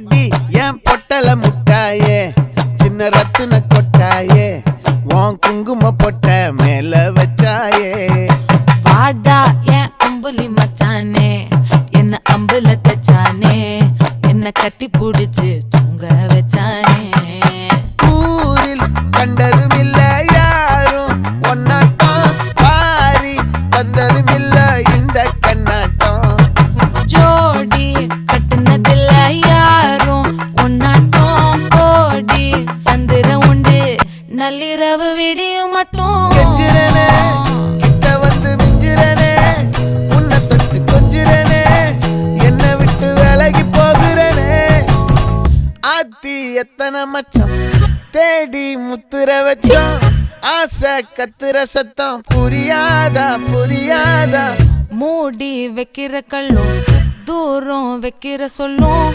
வாடி என் பொட்டல முட்டாயே சின்ன ரத்தின கொட்டாயே உன் குங்கும பொட்ட மேல வச்சாயே. வாடா என் அம்புலி மச்சானே என்ன அம்புல தச்சானே என்ன கட்டி புடிச்சு தூங்க வச்சானே. ஊரில் கண்டதும் இல்ல யாரும் ஒன்னாட்டம் பாரி தந்ததும் இல்ல. நள்ளிரவு விடியும் மட்டும். கிட்ட வந்து மிஞ்சிரனே உன்னை தொட்டு கொஞ்சிரனே என்னை விட்டு விலகி போகிறனே. ஆத்தி எத்தனை மச்சம் தேடி முத்துற வச்சோம். ஆசை கத்துற சத்தம் புரியாதா புரியாதா. மூடி வைக்கிற கல்லும் தூரம் வைக்கிற சொல்லும்.